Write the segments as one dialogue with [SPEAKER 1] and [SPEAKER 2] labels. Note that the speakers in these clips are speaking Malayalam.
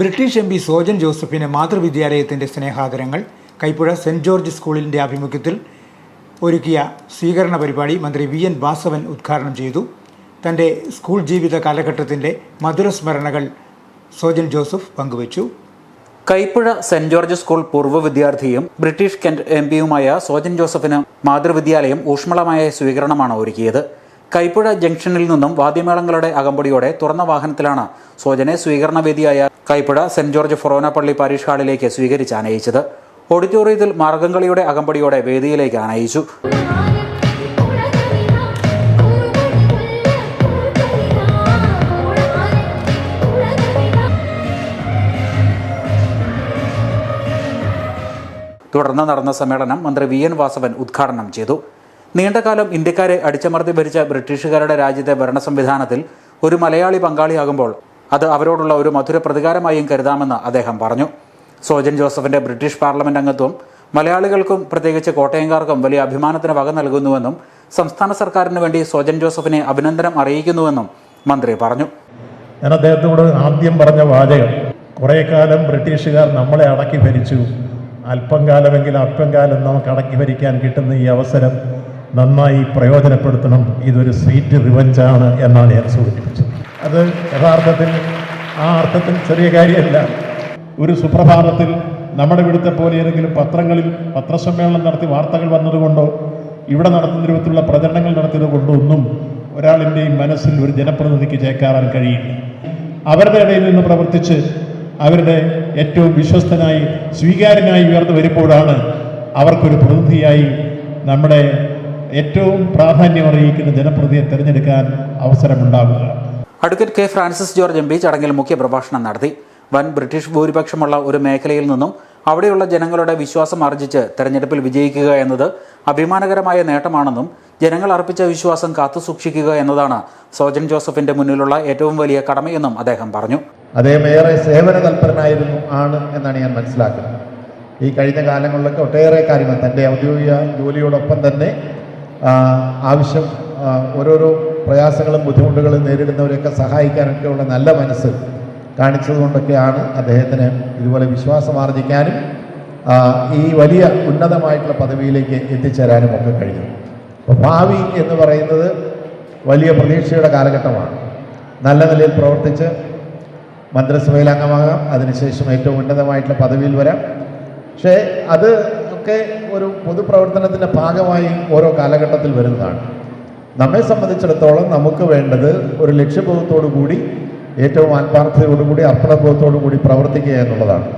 [SPEAKER 1] ബ്രിട്ടീഷ് എം പി സോജൻ ജോസഫിന് മാതൃവിദ്യാലയത്തിന്റെ സ്നേഹാദരങ്ങൾ. കൈപ്പുഴ സെന്റ് ജോർജ് സ്കൂളിന്റെ ആഭിമുഖ്യത്തിൽ ഒരുക്കിയ സ്വീകരണ പരിപാടി മന്ത്രി വി എൻ വാസവൻ ഉദ്ഘാടനം ചെയ്തു. തന്റെ സ്കൂൾ ജീവിത കാലഘട്ടത്തിന്റെ മധുരസ്മരണകൾ സോജൻ ജോസഫ് പങ്കുവച്ചു.
[SPEAKER 2] കൈപ്പുഴ സെന്റ് ജോർജ് സ്കൂൾ പൂർവ വിദ്യാർത്ഥിയും ബ്രിട്ടീഷ് കെന്റ് എം പിയുമായ സോജൻ ജോസഫിന് മാതൃവിദ്യാലയം ഊഷ്മളമായ സ്വീകരണമാണ് ഒരുക്കിയത്. കൈപ്പുഴ ജംഗ്ഷനിൽ നിന്നും വാദ്യമേളങ്ങളുടെ അകമ്പടിയോടെ തുറന്ന വാഹനത്തിലാണ് സോജനെ സ്വീകരണവേദിയായ കൈപ്പുഴ സെന്റ് ജോർജ് ഫൊറോന പള്ളി പാരീഷ് ഹാളിലേക്ക് സ്വീകരിച്ച് ആനയിച്ചത്. ഓഡിറ്റോറിയത്തിൽ മാർഗംകളിയുടെ അകമ്പടിയോടെ വേദിയിലേക്ക് ആനയിച്ചു. തുടർന്ന് നടന്ന സമ്മേളനം മന്ത്രി വി എൻ വാസവൻ ഉദ്ഘാടനം ചെയ്തു. നീണ്ടകാലം ഇന്ത്യക്കാരെ അടിച്ചമർത്തി ഭരിച്ച ബ്രിട്ടീഷുകാരുടെ രാജ്യത്തെ ഭരണ സംവിധാനത്തിൽ ഒരു മലയാളി പങ്കാളിയാകുമ്പോൾ അത് അവരോടുള്ള ഒരു മധുര പ്രതികാരമായും കരുതാമെന്ന് അദ്ദേഹം പറഞ്ഞു. സോജൻ ജോസഫിന്റെ ബ്രിട്ടീഷ് പാർലമെന്റ് അംഗത്വം മലയാളികൾക്കും പ്രത്യേകിച്ച് കോട്ടയംകാർക്കും വലിയ അഭിമാനത്തിന് വക നൽകുന്നുവെന്നും സംസ്ഥാന സർക്കാരിന് വേണ്ടി സോജൻ ജോസഫിനെ അഭിനന്ദനം അറിയിക്കുന്നുവെന്നും മന്ത്രി പറഞ്ഞു.
[SPEAKER 3] ഞാൻ അദ്ദേഹത്തോട് ആദ്യം പറഞ്ഞ വാചകം കുറേ കാലം ബ്രിട്ടീഷുകാർ നമ്മളെ അടക്കി ഭരിച്ചു. അല്പം കാലമെങ്കിലും അല്പം കാലം നമുക്ക് അടക്കി ഭരിക്കാൻ കിട്ടുന്ന ഈ അവസരം നന്നായി പ്രയോജനപ്പെടുത്തണം. ഇതൊരു സ്വീറ്റ് റിവഞ്ചാണ് എന്നാണ് ഞാൻ സൂചിപ്പിച്ചത്. അത് യഥാർത്ഥത്തിൽ ആ അർത്ഥത്തിൽ ചെറിയ കാര്യമല്ല. ഒരു സുപ്രഭാതത്തിൽ നമ്മുടെ ഇവിടുത്തെ പോലെ ഏതെങ്കിലും പത്രങ്ങളിൽ പത്രസമ്മേളനം നടത്തി വാർത്തകൾ വന്നതുകൊണ്ടോ ഇവിടെ നടത്തുന്ന രൂപത്തിലുള്ള പ്രചരണങ്ങൾ നടത്തിയത് കൊണ്ടോ ഒന്നും ഒരാളിന്റെയും മനസ്സിൽ ഒരു ജനപ്രതിനിധിക്ക് ചേക്കാറാൻ കഴിയില്ല. അവരുടെ ഇടയിൽ നിന്ന് പ്രവർത്തിച്ച് അവരുടെ ഏറ്റവും വിശ്വസ്തനായി സ്വീകാര്യനായി ഉയർന്നു വരുമ്പോഴാണ് അവർക്കൊരു പ്രതിനിധിയായി നമ്മുടെ ഏറ്റവും പ്രാധാന്യം അറിയിക്കുന്ന ജനപ്രതിയെ തിരഞ്ഞെടുക്കാൻ അവസരമുണ്ടാകുക
[SPEAKER 2] advocate K Francis George M P ചടങ്ങിൽ മുഖ്യ പ്രഭാഷണം നടത്തി. വൻ ബ്രിട്ടീഷ് ഭൂരിപക്ഷമുള്ള ഒരു മേഖലയിൽ നിന്നും അവിടെയുള്ള ജനങ്ങളുടെ വിശ്വാസം ആർജിച്ച് തെരഞ്ഞെടുപ്പിൽ വിജയിക്കുക എന്നത് അഭിമാനകരമായ നേട്ടമാണെന്നും ജനങ്ങൾ അർപ്പിച്ച വിശ്വാസം കാത്തുസൂക്ഷിക്കുക എന്നതാണ് സോജൻ ജോസഫിന്റെ മുന്നിലുള്ള ഏറ്റവും വലിയ കടമയെന്നും അദ്ദേഹം പറഞ്ഞു.
[SPEAKER 3] അദ്ദേഹം ഏറെ സേവന തൽപരനായിരുന്നു ആണ് എന്നാണ് ഞാൻ മനസ്സിലാക്കുന്നത്. ഈ കഴിഞ്ഞ കാലങ്ങളിലൊക്കെ ഒട്ടേറെ കാര്യങ്ങൾ തന്റെ ഔദ്യോഗിക ജോലിയോടൊപ്പം തന്നെ ആവശ്യം ഓരോരോ പ്രയാസങ്ങളും ബുദ്ധിമുട്ടുകളും നേരിടുന്നവരെയൊക്കെ സഹായിക്കാനൊക്കെയുള്ള നല്ല മനസ്സ് കാണിച്ചതുകൊണ്ടൊക്കെയാണ് അദ്ദേഹത്തിന് ഇതുപോലെ വിശ്വാസം ആർജിക്കാനും ഈ വലിയ ഉന്നതമായിട്ടുള്ള പദവിയിലേക്ക് എത്തിച്ചേരാനും ഒക്കെ കഴിഞ്ഞു. അപ്പോൾ ഭാവി എന്ന് പറയുന്നത് വലിയ പ്രതീക്ഷയുടെ കാലഘട്ടമാണ്. നല്ല നിലയിൽ പ്രവർത്തിച്ച് മന്ത്രിസഭയിൽ അംഗമാകാം. അതിനുശേഷം ഏറ്റവും ഉന്നതമായിട്ടുള്ള പദവിയിൽ വരാം. പക്ഷേ അത് ഒക്കെ ഒരു പൊതുപ്രവർത്തനത്തിന്റെ ഭാഗമായി ഓരോ കാലഘട്ടത്തിൽ വരുന്നതാണ്. നമ്മെ സംബന്ധിച്ചിടത്തോളം നമുക്ക് വേണ്ടത് ഒരു ലക്ഷ്യബോധത്തോടു കൂടി ഏറ്റവും ആത്മാർത്ഥതയോടുകൂടി അർപ്പണബോധത്തോടു കൂടി പ്രവർത്തിക്കുക എന്നുള്ളതാണ്.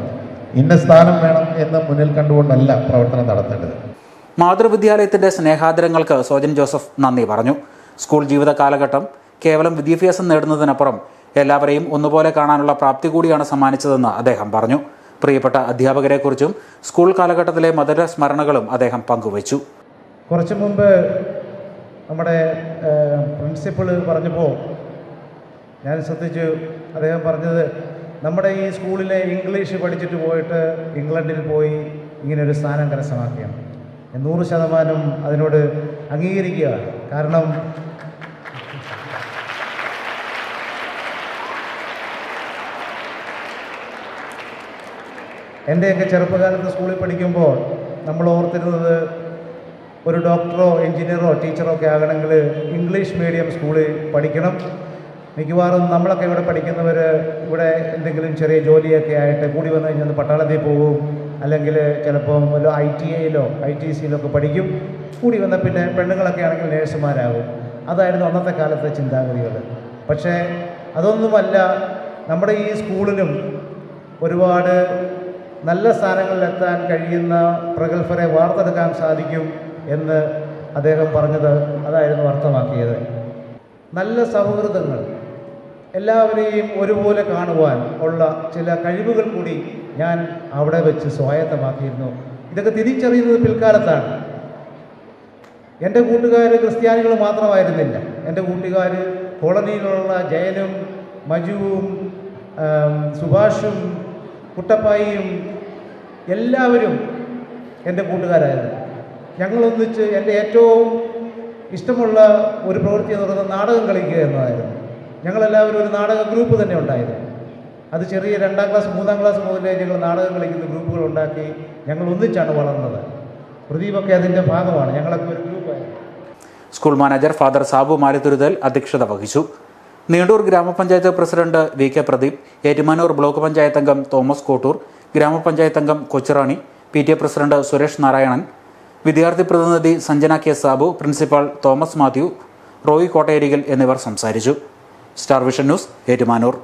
[SPEAKER 3] ഇന്ന സ്ഥാനം വേണം എന്ന് മുന്നിൽ കണ്ടുകൊണ്ടല്ല പ്രവർത്തനം നടത്തേണ്ടത്.
[SPEAKER 2] മാതൃവിദ്യാലയത്തിന്റെ സ്നേഹാദരങ്ങൾക്ക് സോജൻ ജോസഫ് നന്ദി പറഞ്ഞു. സ്കൂൾ ജീവിത കാലഘട്ടം കേവലം വിദ്യാഭ്യാസം നേടുന്നതിനപ്പുറം എല്ലാവരെയും ഒന്നുപോലെ കാണാനുള്ള പ്രാപ്തി കൂടിയാണ് സമ്മാനിച്ചതെന്ന് അദ്ദേഹം പറഞ്ഞു. പ്രിയപ്പെട്ട അധ്യാപകരെക്കുറിച്ചും സ്കൂൾ കാലഘട്ടത്തിലെ മധുര സ്മരണകളും അദ്ദേഹം പങ്കുവച്ചു.
[SPEAKER 4] കുറച്ചു മുമ്പ് നമ്മുടെ പ്രിൻസിപ്പിൾ പറഞ്ഞപ്പോൾ ഞാൻ ശ്രദ്ധിച്ചു. അദ്ദേഹം പറഞ്ഞത് നമ്മുടെ ഈ സ്കൂളിലെ ഇംഗ്ലീഷ് പഠിച്ചിട്ട് പോയിട്ട് ഇംഗ്ലണ്ടിൽ പോയി ഇങ്ങനെ ഒരു സ്ഥാനം കരസ്ഥമാക്കിയാണ്. നൂറ് ശതമാനം അതിനോട് അംഗീകരിക്കുക. കാരണം എന്റെയൊക്കെ ചെറുപ്പകാലത്ത് സ്കൂളിൽ പഠിക്കുമ്പോൾ നമ്മൾ ഓർത്തിരുന്നത് ഒരു ഡോക്ടറോ എഞ്ചിനീയറോ ടീച്ചറോ ഒക്കെ ആകണമെങ്കിൽ ഇംഗ്ലീഷ് മീഡിയം സ്കൂളിൽ പഠിക്കണം. മിക്കവാറും നമ്മളൊക്കെ ഇവിടെ പഠിക്കുന്നവർ ഇവിടെ എന്തെങ്കിലും ചെറിയ ജോലിയൊക്കെ ആയിട്ട് കൂടി വന്നു കഴിഞ്ഞാൽ പട്ടാളത്തിൽ പോകും. അല്ലെങ്കിൽ ചിലപ്പം വല്ല ഐ ടി ഐയിലോ ഐ ടി സിയിലോ ഒക്കെ പഠിക്കും. കൂടി വന്ന പിന്നെ പെണ്ണുങ്ങളൊക്കെ ആണെങ്കിൽ നേഴ്സുമാരാകും. അതായിരുന്നു അന്നത്തെ കാലത്തെ ചിന്താഗതികൾ. പക്ഷേ അതൊന്നുമല്ല നമ്മുടെ ഈ സ്കൂളിലും ഒരുപാട് നല്ല സ്ഥാനങ്ങളിലെത്താൻ കഴിയുന്ന പ്രഗത്ഭരെ വാർത്തെടുക്കാൻ സാധിക്കും എന്ന് അദ്ദേഹം പറഞ്ഞത് അതായിരുന്നു അർത്ഥമാക്കിയത്. നല്ല സൗഹൃദങ്ങൾ എല്ലാവരെയും ഒരുപോലെ കാണുവാൻ ഉള്ള ചില കഴിവുകൾ കൂടി ഞാൻ അവിടെ വെച്ച് സ്വായത്തമാക്കിയിരുന്നു. ഇതൊക്കെ തിരിച്ചറിയുന്നത് പിൽക്കാലത്താണ്. എന്റെ കൂട്ടുകാർ ക്രിസ്ത്യാനികൾ മാത്രമായിരുന്നില്ല. എന്റെ കൂട്ടുകാർ കോളനിയിലുള്ള ജയനും മജുവും സുഭാഷും കുട്ടപ്പായിയും എല്ലാവരും എന്റെ കൂട്ടുകാരായിരുന്നു. ഞങ്ങളൊന്നിച്ച് എന്റെ ഏറ്റവും ഇഷ്ടമുള്ള ഒരു പ്രവൃത്തി എന്ന് പറയുന്നത് നാടകം കളിക്കുക എന്നതായിരുന്നു. ഞങ്ങളെല്ലാവരും ഒരു നാടക ഗ്രൂപ്പ് തന്നെ ഉണ്ടായിരുന്നു. അത് ചെറിയ രണ്ടാം ക്ലാസ് മൂന്നാം ക്ലാസ് മുതലേ ഞങ്ങൾ നാടകം കളിക്കുന്ന ഗ്രൂപ്പുകൾ ഉണ്ടാക്കി ഞങ്ങൾ ഒന്നിച്ചാണ് വളർന്നത്. പ്രദീപൊക്കെ അതിന്റെ ഭാഗമാണ്. ഞങ്ങളൊക്കെ ഒരു ഗ്രൂപ്പായിരുന്നു.
[SPEAKER 2] School manager father Sabu Malithuruthal അധ്യക്ഷത വഹിച്ചു. നീണ്ടൂർ ഗ്രാമപഞ്ചായത്ത് president V K Pradeep Ettumanoor block panchayat അംഗം തോമസ് കോട്ടൂർ ഗ്രാമപഞ്ചായത്ത് അംഗം Kochurani P T A president Suresh Narayanan വിദ്യാർത്ഥി പ്രതിനിധി Sanjana K Sabu principal Thomas Mathew Roy Kottayarikal എന്നിവർ സംസാരിച്ചു. Star Vision News Ettumanoor.